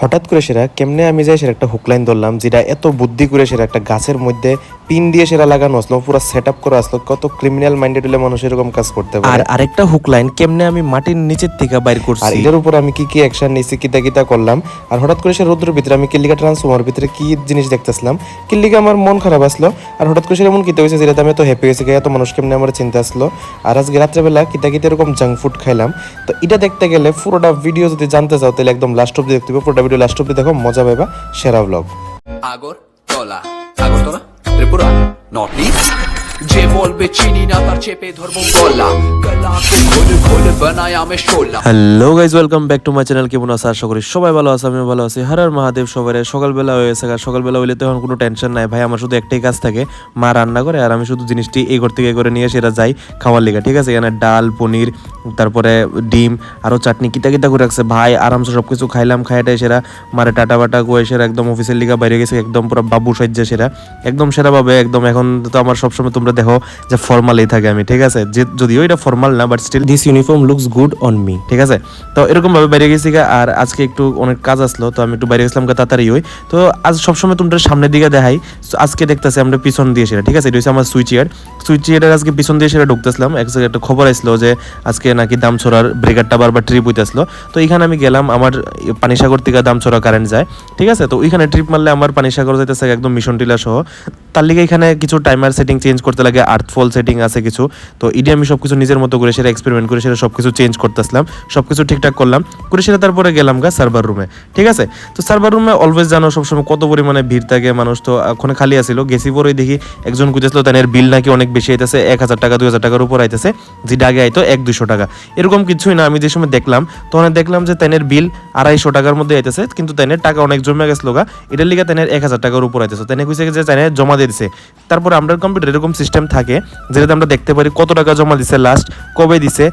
হঠাৎ করে সেরা কেমনে আমি যাই সেরা একটা হুকলাইন ধরলাম যেটা এত বুদ্ধি করে সেরা একটা গাছের মধ্যে পিন দিয়ে সেরা লাগানো আসলো পুরো সেট আপ করে আসলো কত ক্রিমিনাল মাইন্ডেড হলে মানুষ এরকম কাজ করতে পারে। আর আরেকটা হুক লাইন কেমনে আমি মাটির নিচের থেকে বাইর করছি? আর এটার উপর আমি কি কি অ্যাকশন নিয়েছি কিতা কিতা করলাম আর হঠাৎ করে সে রোদ্রের ভিতরে আমি কিল্লিকা ট্রান্সফর্মার ভিতরে কি জিনিস দেখতেছিলাম কিল্লিকা আমার মন খারাপ আসলো আর হঠাৎ করে সে এমন কিতা হয়েছে যেটাতে আমি তো হ্যাপি হয়েছে এত মানুষ কেমনে আমার চিন্তা আসলো। আর আজকে রাত্রেবেলা কিতা কিতা এরকম জাঙ্ক ফুড খাইলাম তো এটা দেখতে গেলে পুরোটা ভিডিও যদি জানতে চাও তাহলে একদম লাস্ট অব্দি দেখতে হবে পুরোটা ভিডিও লাস্ট অব্দি দেখো মজা পাবা সেরা blog Agartala Agartala Tripura north east যে বলবে চিনি না, তার চেপে ধরবো গলা hello guys welcome back to my channel. কেমন আছে? আশা করি সবাই ভালো আছে আমি ভালো আছি। হর হর মহাদেব সবাই সকালবেলা হয়েছে আর সকালবেলা হইলে তো এখন কোনো টেনশন নাই। ভাই, আমার শুধু একটাই কাজ থাকে, মা রান্না করে আর আমি শুধু জিনিসটি এই ঘর থেকে করে নিয়ে সেটা যাই খাওয়ার লিগা। ঠিক আছে? এখানে ডাল, পনির, তারপরে ডিম, আরও চাটনি কিতা কিতা করে রাখছে। ভাই, আরামসে সব কিছু খাইলাম খাইটাই সেরা মারে টাটা বাটা গোয়ে সেরা একদম অফিসের লিগা বাইরে গেছে, একদম পুরো বাবু সাজ্জা সেরা। একদম সেরাভাবে, একদম এখন তো আমার সবসময় তোমরা দেখো যে ফর্মালই থাকে আমি ঠিক আছে? যে যদিও এটা ফর্মাল না but still this uniform looks good on me ঠিক আছে? তো এরকম ভাবে বাইরে গেছি আর আজকে একটু অনেক কাজ আসলো তো আমি একটু বাইরে গেছিলাম গা তাড়াতাড়ি হই তো আজ সবসময় তোমরা সামনের দিকে দেখাই আজকে দেখতেছি আমরা পিছন দিয়ে সেটা ঠিক আছে? এটা হচ্ছে আমার সুইচ ইয়ার সুইচ ইয়ারের আজকে পিছন দিয়ে সেটা ঢুকতেছিলাম এক জায়গায় একটা খবর আসলো যে আজকে নাকি দাম ছড়ার ব্রেকারটা বারবার ট্রিপ হইতে আসলো তো এখানে আমি গেলাম আমার পানিসাগর থেকে দাম ছড়া কারেন্ট যায় ঠিক আছে? তো ওইখানে ট্রিপ মারলে আমার পানিসাগর যাইতেছে একদম মিশন টিলা সহ। তার লিগে এখানে কিছু টাইমার সেটিং চেঞ্জ করতে লাগে আর্থফল সেটিং আছে কিছু। তো ইডি আমি সব কিছু নিজের মতো করে সেটা এক্সপেরিমেন্ট করে সেটা সব কিছু চেঞ্জ করতেছিলাম সব কিছু ঠিকঠাক করলাম, করে সেটা তারপরে গেলাম গা সার্ভার রুমে ঠিক আছে? তো সার্ভার রুমে অলওয়েজ জানো সবসময় কত পরিমাণে ভিড় থাকে, মানুষ তো ওখানে খালি আসিল গেছি পরেই দেখি একজন খুঁজেছিল তাদের বিল নাকি অনেক বেশি আইতেছে, এক হাজার টাকা, দুই হাজার টাকার উপর আইতেছে, যেটা আগে আইতো এক দুশো টাকা। এরকম কিছুই না, আমি যে সময় দেখলাম, তখন দেখলাম যে তাইনের বিল আড়াইশো টাকার মধ্যে আইতেছে, কিন্তু তাইনের টাকা অনেক জমে গেছিল গা, এটার লিগে তাইনের এক হাজার টাকার উপর আইতেছে। তাইনে কইছে যে তাইনে জমা দিয়ে দিছে। তারপরে আমরা কম্পিউটার এরকম সিস্টেম থাকে যেটাতে আমরা দেখতে পারি কত টাকা জমা দিছে লাস্ট কবে দিছে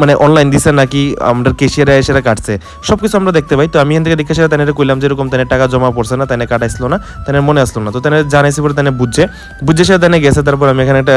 মানে অনলাইন দিছে নাকি আমরা কেশিয়ারে এসে কাটছে। সব কিছু আমরা দেখতে পাই। তো আমি এখান থেকে দেখে সেটা তাদের কইলাম যে এরকম তাদের টাকা জমা পড়ছে না তাদের কাটাইছিল না তাদের মনে আসলো না। তো তাদের জানাইছি পরে তাদের বুঝছে। বুঝছে সে তাদের গেছে, তারপর আমি এখানে একটা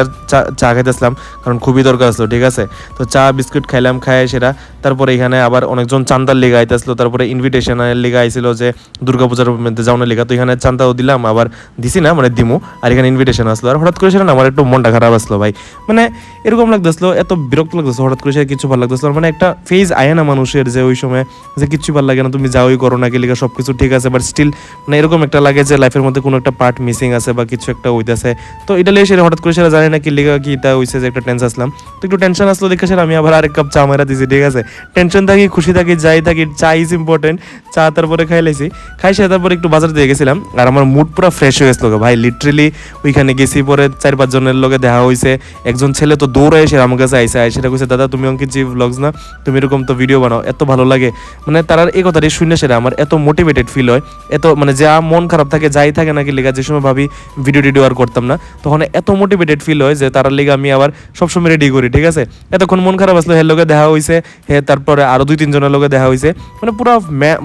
চা খাইতেছিলাম, কারণ খুবই দরকার আসলো ঠিক আছে? তো চা, বিস্কুট খাইলাম খাই সেটা, তারপরে এখানে আবার অনেকজন চান্দার লিগা আইতেছিল, তারপরে ইনভিটেশনের লিগা আইছিল যে দুর্গাপূজার মধ্যে যাওয়ার লিগা। তো এখানে চান্দাও দিলাম, আবার দিছি না মানে দিমু, আর এখানে ইনভিটেশন আসলো। আর হঠাৎ করে সেটা আমার একটু মনটা খারাপ আসলো ভাই। মানে এরকম লাগতেছিল, এত বিরক্ত লাগতেছিল, হঠাৎ করে সে কিছু ভালো লাগতেছিল মানে একটা ফেজ আয় না মানুষের যে ওই সময় যে কিছু ভালো লাগে না, তুমি যাওই করো, না গেলে সব কিছু ঠিক আছে বাট স্টিল মানে এরকম একটা লাগে যে লাইফের মধ্যে কোনো একটা পার্ট মিসিং আছে বা কিছু একটা হইতেছে। তো এটা লেগে সেটা হঠাৎ করে সেটা জানি না কি লেগে কি তা হইছে যে একটা টেনশন আসলাম। তো একটু টেনশন আসলো দেখে সেটা আমি আবার আরেক কাপ চা মেরা দিছি, ঠিক আছে? টেনশন থাকি, খুশি থাকি, যাই থাকি, চা ইজ ইম্পর্টেন্ট চা তারপরে খাই লাইছি। খাই সে তারপরে একটু বাজার দিয়ে গেছিলাম, আর আমার মুড পুরো ফ্রেশ হয়ে গেছিল ভাই লিটারেলি ওইখানে গেছি পরে চার পাঁচ জনের লগে দেখা হয়েছে একজন ছেলে তো দৌড়ে এসে আমার কাছে আইসে আইসে সেটা কইছে, দাদা, তুমি অঙ্কিত জি ব্লগস না, তুমি এরকম তো ভিডিও বানাও, এত ভালো লাগে। মানে তারার এই কথাটি শুনে সেটা আমার এত মোটিভেটেড ফিল হয়, এত মানে যা মন খারাপ থাকে, যাই থাকে নাকি লেগা যে সময় ভাবি ভিডিও টিডিও আর করতাম না, তখন এত মোটিভেটেড ফিল হয় যে তারার লেগে আমি আবার সবসময় রেডি করি, ঠিক আছে? এতক্ষণ মন খারাপ আসলো, হের লগে দেখা হয়েছে হে তারপরে আরও দুই তিনজনের লগে দেখা হয়েছে মানে পুরো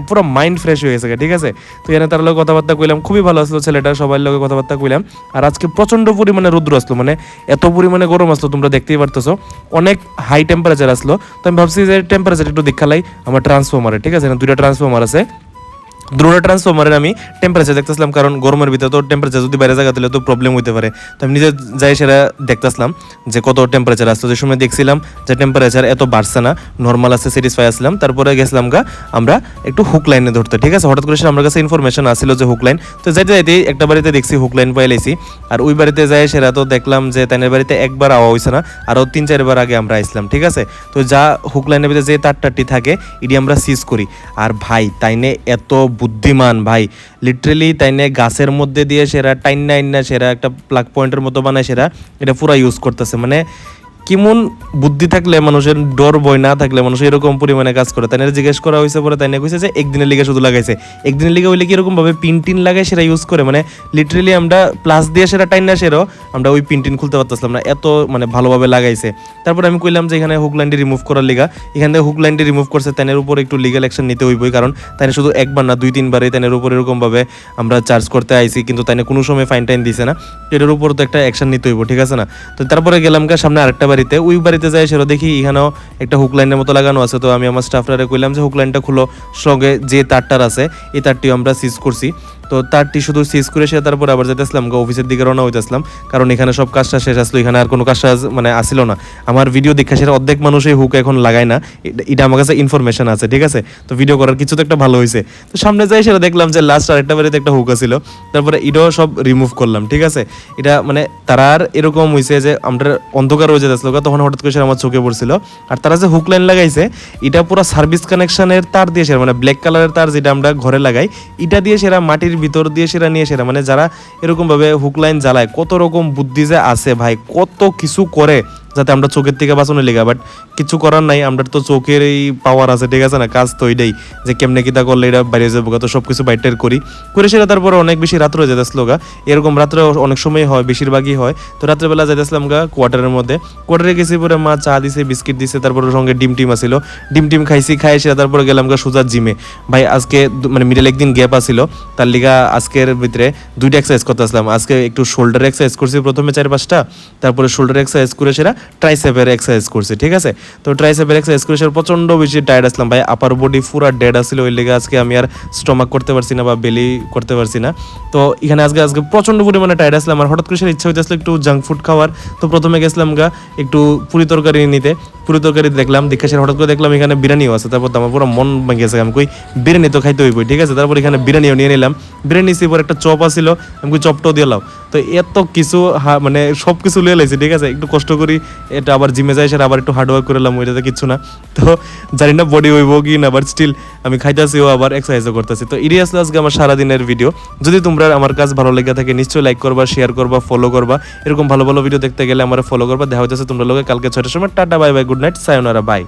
পুরো মাইন্ড ফ্রেশ হয়ে গেছে ঠিক আছে? তো এখানে তার লগে কথাবার্তা কইলাম, খুবই ভালো আসলো ছেলেটা, সবার লগে কথাবার্তা কইলাম। আর আজকে প্রচণ্ড পরিমাণে রৌদ্র আসলো মানে এত পরিমাণে গরম আসলো, তোমরা দেখতেই পারতেছো। অনেক হাই টেম্পারেচার আসলো। তো আমি ভাবছি যে টেম্পারেচার একটু দেখালাই, আমার ট্রান্সফর্মারে ঠিক আছে? না, দুইটা ট্রান্সফর্মার আছে। দুটো ট্রান্সফর্মারের আমি টেম্পারেচার দেখতেছিলাম, কারণ গরমের ভিতরে তো টেম্পারেচার যদি বাইরে জায়গা দিলে তো প্রবলেম হতে পারে। তো আমি নিজে যাই সেটা দেখতেছিলাম যে কত টেম্পারেচার আসতো। যে সময় দেখছিলাম যে টেম্পারেচার এত বাড়ছে না নর্মাল আছে স্যাটিসফাই আসলাম তারপরে গেছিলাম গা, আমরা একটু হুক লাইনে ধরতে। ঠিক আছে? হঠাৎ করে আমার কাছে ইনফরমেশন আসছিল যে হুক লাইন তো যাইতে যাইতে একটা বাড়িতে দেখছি হুক লাইন পাই লাইছি। আর ওই বাড়িতে যাই সেটা তো দেখলাম যে তাইনের বাড়িতে একবার আওয়া হয়েছে না আরও তিন চারবার আগে আমরা আসলাম ঠিক আছে? তো যা হুক লাইনের ভিতরে যে তার টারটি থাকে, এটি আমরা সিজ করি। আর ভাই, তাইনে এত বুদ্ধিমান, ভাই। লিটারেলি তাইনে গাছের মধ্যে দিয়ে সেরা, টাইন না সেরা, একটা প্লাক পয়েন্টের মতো বানায় সেরা, এটা পুরা ইউজ করতেছে। মানে কেমন বুদ্ধি থাকলে মানুষের ডর, ভয় না থাকলে মানুষ এরকম পরিমাণে কাজ করে? তাই জিজ্ঞেস করা হয়েছে পরে, তাই কইছে যে একদিনের লিগে শুধু লাগাইছে। একদিনের লিগে হইলে কীরকম ভাবে পিন টিন লাগাই সেটা ইউজ করে? মানে লিটারেলি আমরা প্লাস দিয়ে সেটা টাইন না সেরও আমরা ওই পিন টিন খুলতে পারতেছিলাম না, এত মানে ভালোভাবে লাগাইছে। তারপর আমি কইলাম যে এখানে হুক লাইনটি রিমুভ করার লিগা। এখান থেকে হুক লাইনটি রিমুভ করছে তাইনের উপর একটু লিগাল অ্যাকশন নিতে হইবই, কারণ তাইনে শুধু একবার না, দুই, তিনবারই তাইনের উপর এরকম ভাবে আমরা চার্জ করতে আইছি, কিন্তু তাইনে কোনো সময় ফাইন টাইন দিছে না। এটার উপর তো একটা অ্যাকশন নিতে হইব, ঠিক আছে না? তো তারপরে গেলাম সামনে আরেকটা বাড়িতে, ওই বাড়িতে যাই সেটা দেখি এখানেও একটা হুক লাইনের মতো লাগানো আছে। তো আমি আমার স্টাফরারে কইলাম যে হুক লাইনটা খুলো সঙ্গে যে তারটার আছে, এই তারটিও আমরা সিজ করছি। তো তারটি শুধু সিজ করে সে তারপর আবার যেতেছিলাম অফিসের দিকে রওনা হইতেছিলাম। কারণ এখানে সব কাজটা শেষ আসলো, এখানে আর কোনো কাজটা মানে আসিল না। আমার ভিডিও দেখা সেটা অর্ধেক মানুষ এই হুক এখন লাগায় না। এটা- আমার কাছে ইনফরমেশন আছে, ঠিক আছে? তো ভিডিও করার কিছু তো একটা ভালো হয়েছে তো সামনে যাই সেটা দেখলাম যে লাস্ট আরেকটা বাড়িতে একটা হুক আছিল। তারপরে এটাও সব রিমুভ করলাম, ঠিক আছে? এটা মানে তারা আর এরকম হয়েছে যে আমরা অন্ধকার হয়ে যেতেছিল তখন হঠাৎ করে আমার চোখে পড়ছিল। আর তারা যে হুক লাইন লাগাইছে, এটা পুরো সার্ভিস কানেকশনের তার দিয়ে মানে ব্ল্যাক কালারের তার যেটা আমরা ঘরে লাগাই, এটা দিয়ে সেরা মাটির ভিতর দিয়ে সেরা নিয়ে সেরা। মানে যারা এরকম ভাবে হুক লাইন জ্বালায়, কত রকম বুদ্ধি যে আছে ভাই, কত কিছু করে। যাতে আমরা চোখের থেকে বাঁচানো লেগা বাট কিছু করার নাই, আমরা তো চোখের এই পাওয়ার আছে, ঠিক আছে না? কাজ তো এটাই, যে কেমনে কিতা করলে এটা বাইরে যাব তো সব কিছু বাইটের করি। করে সেটা তারপরে অনেক বেশি রাত্রে যেতেছিল গা। এরকম রাত্রে অনেক সময় হয়, বেশিরভাগই হয়। তো রাত্রেবেলা যাইতেছিলাম গা কোয়ার্টারের মধ্যে। কোয়ার্টারে গেছি পরে মা চা দিছে, বিস্কিট দিছে, তারপরে সঙ্গে ডিম টিম আসিল ডিম টিম খাইছি, খাই সেটা তারপরে গেলাম গা সুজার জিমে ভাই, আজকে মানে মিডল একদিন গ্যাপ আসিল তার লিগা আজকের ভিতরে দুইটা এক্সারসাইজ করতে আসলাম আজকে একটু শোল্ডার এক্সারসাইজ করছি প্রথমে চার পাঁচটা, তারপরে শোল্ডার এক্সারসাইজ করে সেটা ট্রাইসেপের এক্সারসাইজ করছি, ঠিক আছে? তো ট্রাইসেপের এক্সারসাইজ করে সেটা প্রচণ্ড বেশি টায়ার্ড আসলাম। ভাই আপার বডি পুরা ডেড আসছিল ওই লেগে আজকে আমি আর স্টমাক করতে পারছি না বা বেলি করতে পারছি না। তো এখানে আজকে আজকে প্রচণ্ড পরিমাণে টায়ার্ড আসলাম। আর হঠাৎ করে ইচ্ছা হইতেছিল একটু জাঙ্ক ফুড খাওয়ার। তো প্রথমে গেছিলাম গা একটু পুরি তরকারি নিতে। পুরি তরকারি দেখলাম, দেখে সেটা হঠাৎ করে দেখলাম এখানে বিরিয়ানিও আছে। তারপর আমার পুরো মন ভেঙে গেছে। আমি কই, বিরিয়ানি তো খাইতে হইবই ঠিক আছে? তারপর এখানে বিরিয়ানিও নিয়ে নিলাম। বিরিয়ানি পর একটা চপ আসিল আমি কই, চপটাও দিয়ে লাও। তো এত কিছু মানে সব কিছু লিয়ে লাইছি, ঠিক আছে? একটু কষ্ট করি এটা আবার জিমে যাই সেটা আবার একটু হার্ডওয়ার্ক করলাম ওইটাতে কিচ্ছু না। তো জানি না বডি হইব কি না বাট স্টিল আমি খাইতেছি, ও আবার এক্সারসাইজও করতেছি। তো এটাই আসলে আজকে আমার সারাদিনের ভিডিও যদি তোমরা আমার কাজ ভালো লেগে থাকে, নিশ্চয়ই লাইক করবা শেয়ার করবা ফলো করবা। এরকম ভালো ভালো ভিডিও দেখতে গেলে আমার ফলো করবা। দেখা হচ্ছে তোমরা লোকে, কালকে ছয়টার সময়। Tata bye bye good night sayonara bye